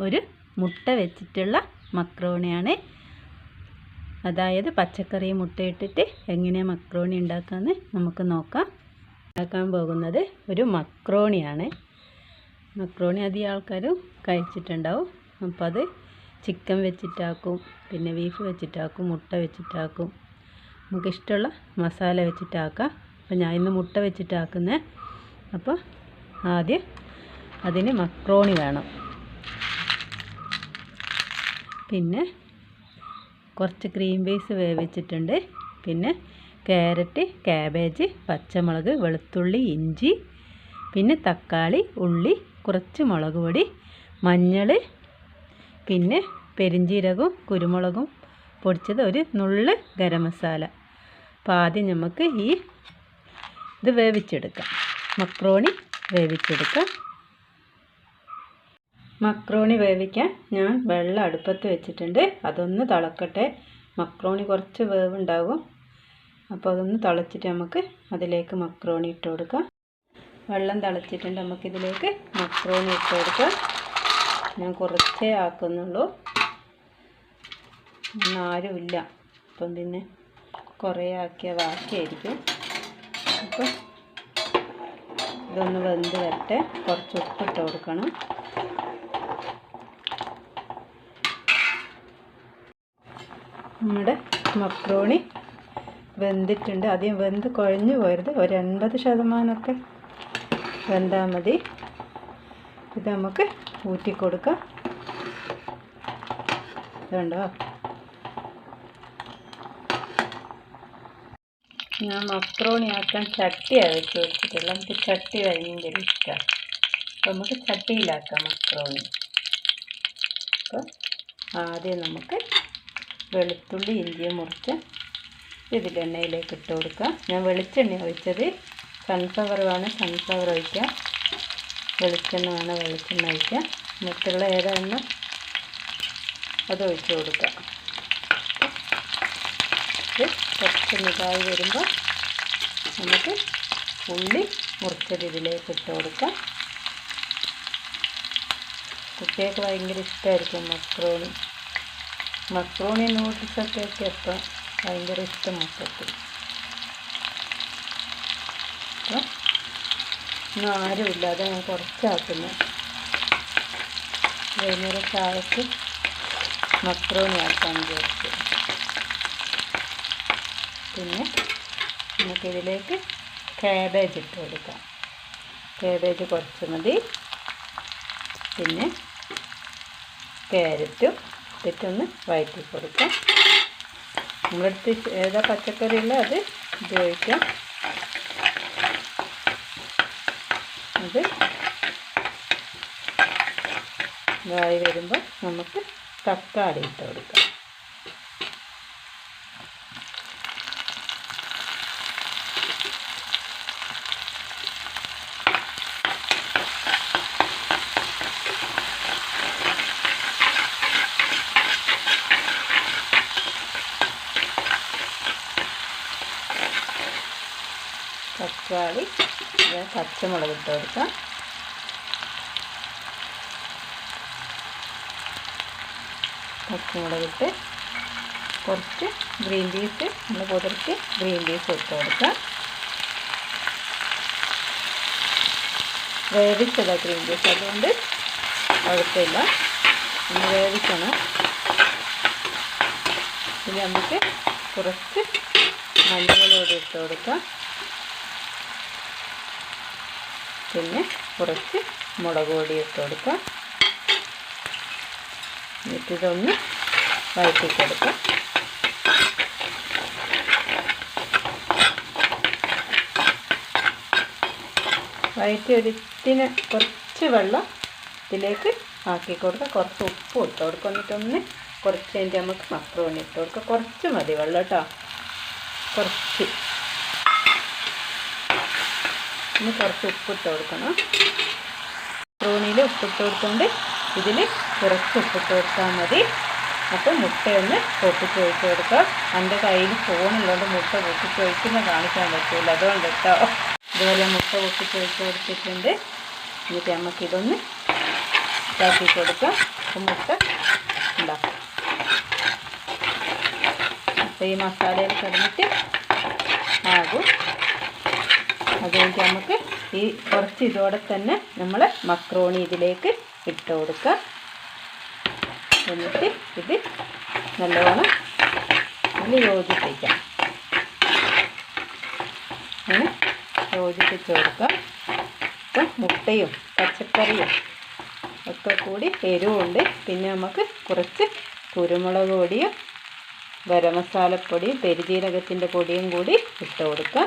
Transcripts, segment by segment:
ഒരു മുട്ട വെച്ചിട്ടുള്ള മക്രോണിയാണ്. അതായത് പച്ചക്കറി മുട്ടയിട്ടിട്ട് എങ്ങനെ മക്രോണി ഉണ്ടാക്കാമെന്ന് നമുക്ക് നോക്കാം. ഉണ്ടാക്കാൻ പോകുന്നത് ഒരു മക്രോണിയാണ്. മക്രോണി അധികം ആൾക്കാരും കഴിച്ചിട്ടുണ്ടാവും. അപ്പോൾ അത് ചിക്കൻ വെച്ചിട്ടാക്കും പിന്നെ ബീഫ് വെച്ചിട്ടാക്കും മുട്ട വെച്ചിട്ടാക്കും. നമുക്കിഷ്ടമുള്ള മസാല വെച്ചിട്ടാക്കാം. അപ്പോൾ ഞാൻ ഇന്ന് മുട്ട വെച്ചിട്ടാക്കുന്നത് അപ്പോൾ ആദ്യം അതിന് മക്രോണി വേണം. പിന്നെ കുറച്ച് ക്രീം ബേസ് വേവിച്ചിട്ടുണ്ട്. പിന്നെ ക്യാരറ്റ് ക്യാബേജ് പച്ചമുളക് വെളുത്തുള്ളി ഇഞ്ചി പിന്നെ തക്കാളി ഉള്ളി കുറച്ച് മുളക് പൊടി മഞ്ഞൾ പിന്നെ പെരിഞ്ജീരകവും കുരുമുളകും പൊടിച്ചത് ഒരു നുള്ള് ഗരം മസാല. അപ്പോൾ ആദ്യം നമുക്ക് ഈ ഇത് വേവിച്ചെടുക്കാം. മക്രോണി വേവിച്ചെടുക്കാം. മക്രോണി വേവിക്കാൻ ഞാൻ വെള്ളം അടുപ്പത്ത് വെച്ചിട്ടുണ്ട്. അതൊന്ന് തിളക്കട്ടെ. മക്രോണി കുറച്ച് വേവുണ്ടാകും അപ്പോൾ അതൊന്ന് തിളച്ചിട്ട് നമുക്ക് അതിലേക്ക് മക്രോണി ഇട്ട് കൊടുക്കാം. വെള്ളം തിളച്ചിട്ടുണ്ട്. നമുക്കിതിലേക്ക് മക്രോണി ഇട്ട് കൊടുക്കാം. ഞാൻ കുറച്ചേ ആക്കുന്നുള്ളൂ. ആരുമില്ല അപ്പം പിന്നെ കുറേ ആക്കിയ ബാക്കിയായിരിക്കും. അപ്പം ഇതൊന്ന് വെന്ത് വരട്ടെ. കുറച്ച് ഉപ്പിട്ട് കൊടുക്കണം. നമ്മുടെ മക്രോണി വെന്തിട്ടുണ്ട്. ആദ്യം വെന്ത് കുഴഞ്ഞു പോയത് ഒരു എൺപത് ശതമാനമൊക്കെ വെന്താൽ മതി. ഇത് നമുക്ക് ഊറ്റി കൊടുക്കാം. ഇതുണ്ടോ ഞാൻ മക്രോണി ആക്കാൻ ചട്ടിയാണ് വെച്ച് കൊടുത്തിട്ടുള്ളത് നമുക്ക് ചട്ടി ഭയങ്കര ഇഷ്ടമാണ് അപ്പോൾ നമുക്ക് ചട്ടിയിലാക്കാം മക്രോണി. അപ്പോൾ ആദ്യം നമുക്ക് വെളുത്തുള്ളി ഇഞ്ചിയും മുറിച്ച് ഇതിലെണ്ണയിലേക്ക് ഇട്ട് കൊടുക്കാം ഞാൻ വെളിച്ചെണ്ണ ഒഴിച്ചത് സൺഫ്ലവർ വേണം സൺഫ്ലവർ ഒഴിക്കാം വെളിച്ചെണ്ണ വേണം വെളിച്ചെണ്ണ ഒഴിക്കാം മറ്റുള്ള ഏതാണ് അത് ഒഴിച്ച് കൊടുക്കാം ഇത് കുറച്ച് മിതായി വരുമ്പോൾ നമുക്ക് ഉള്ളി മുറിച്ചത് ഇതിലേക്ക് ഇട്ട് കൊടുക്കാം കുട്ടികൾക്ക് ഭയങ്കര ഇഷ്ടമായിരിക്കും മക്രോണി മക്രോണി നൂഡിൽസൊക്കെ ഇപ്പം ഭയങ്കര ഇഷ്ടം മക്കൾക്ക്. അപ്പം ആരും ആരുമില്ല അത് ഞാൻ കുറച്ചാക്കുന്നു വൈകുന്നേരം ചായക്ക് മക്രോണി ആക്കാൻ വിചാരിച്ചു. പിന്നെ നമുക്കിതിലേക്ക് കാബേജ് ഇട്ട് കൊടുക്കാം. കാബേജ് കുറച്ച് മതി. പിന്നെ ക്യാരറ്റും ഇട്ടിട്ടൊന്ന് വഴറ്റി കൊടുക്കാം. നമ്മളടുത്ത് ഏതാ പച്ചക്കറി ഉള്ള അത് ഉപയോഗിക്കാം. അത് വായി വരുമ്പോൾ നമുക്ക് തക്കാളി ഇട്ട് കൊടുക്കാം. തക്കാളി പച്ചമുളക് ഇട്ട് കൊടുക്കാം. പച്ചമുളകിട്ട് കുറച്ച് ഗ്രീൻ പീസ് നമ്മൾ കുതിർത്ത് ഗ്രീൻ പീസ് ഇട്ട് കൊടുക്കാം. വേവിച്ചതാണ് ഗ്രീൻ പീസ് അതുകൊണ്ട് കുഴപ്പമില്ല. ഒന്ന് വേവിക്കണം. പിന്നെ നമുക്ക് കുറച്ച് മഞ്ഞൾ കൂടി ഇട്ട് കൊടുക്കാം. പിന്നെ കുറച്ച് മുളക് പൊടി ഇട്ട് കൊടുക്കാം. എന്നിട്ട് ഇതൊന്ന് വഴറ്റി കൊടുക്കാം വഴറ്റി ഒരിത്തിന് കുറച്ച് വെള്ളം ഇതിലേക്ക് ആക്കി കൊടുക്കുക കുറച്ച് ഉപ്പ് ഇട്ട് കൊടുക്കുക എന്നിട്ടൊന്ന് കുറച്ച് കഴിഞ്ഞിട്ട് നമുക്ക് മക്രോണി ഇട്ട് കൊടുക്കുക കുറച്ച് മതി വെള്ളം കേട്ടോ. കുറച്ച്. ഇനി കുറച്ച് ഉപ്പിട്ട് കൊടുക്കണം. മക്രോണിയിൽ ഉപ്പിട്ട് കൊടുത്തുകൊണ്ട് ഇതിൽ കുറച്ച് ഉപ്പിട്ട് കൊടുത്താൽ മതി. അപ്പോൾ മുട്ടയൊന്ന് പൊട്ടിച്ച് ഒഴിച്ച് കൊടുക്കുക. എന്റെ കയ്യിൽ ഫോണുള്ളതുകൊണ്ട് മുട്ട പൊട്ടിച്ച് ഒഴിക്കുന്ന കാണിക്കാൻ പറ്റില്ല അതുകൊണ്ട് കേട്ടോ. ഇതുപോലെ മുട്ട പൊട്ടിച്ച് ഒഴിച്ച് കൊടുത്തിട്ടുണ്ട്. എന്നിട്ട് നമുക്കിതൊന്ന് ഇതാക്കി കൊടുക്കാം അപ്പം മുട്ട ഉണ്ടാക്കാം. അപ്പോൾ ഈ മസാലയിൽ കിടന്നിട്ട് അത് കഴിഞ്ഞിട്ട് നമുക്ക് ഈ കുറച്ച് ഇതോടെ തന്നെ നമ്മൾ മക്രോണി ഇതിലേക്ക് ഇട്ട് കൊടുക്കുക എന്നിട്ട് ഇത് നല്ലോണം ഇതിൽ യോജിപ്പിക്കാം. അങ്ങനെ യോജിപ്പിച്ച് കൊടുക്കുക ഇപ്പം മുട്ടയും പച്ചക്കറിയും ഒക്കെ കൂടി എരിവുണ്ട്. പിന്നെ നമുക്ക് കുറച്ച് കുരുമുളക് പൊടിയും ഗരം മസാലപ്പൊടിയും പെരുജീരകത്തിന്റെ പൊടിയും കൂടി ഇട്ട് കൊടുക്കുക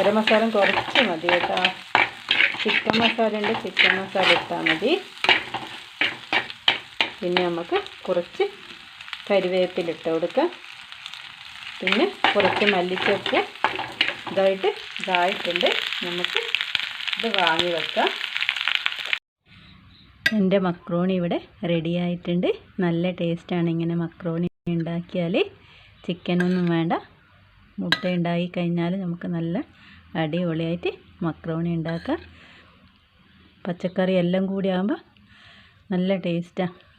ഗരം മസാല കുറച്ച് മതി കേട്ടോ. ചിക്കൻ മസാല ഉണ്ട് ചിക്കൻ മസാല ഇട്ടാൽ മതി. പിന്നെ നമുക്ക് കുറച്ച് കരിവേപ്പിലിട്ട് കൊടുക്കാം. പിന്നെ കുറച്ച് മല്ലിച്ചപ്പ് ഇതായിട്ട് ഇതായിട്ടുണ്ട്. നമുക്ക് ഇത് വാങ്ങി വെക്കാം. എന്റെ മക്രോണി ഇവിടെ റെഡി ആയിട്ടുണ്ട്. നല്ല ടേസ്റ്റാണ് ഇങ്ങനെ മക്രോണി ഉണ്ടാക്കിയാൽ ചിക്കനൊന്നും വേണ്ട. മുട്ട ഉണ്ടായി കഴിഞ്ഞാൽ നമുക്ക് നല്ല അടിപൊളിയായിട്ട് മക്രോണി ഉണ്ടാക്കാം. പച്ചക്കറി എല്ലാം കൂടി ആകുമ്പോൾ നല്ല ടേസ്റ്റാണ്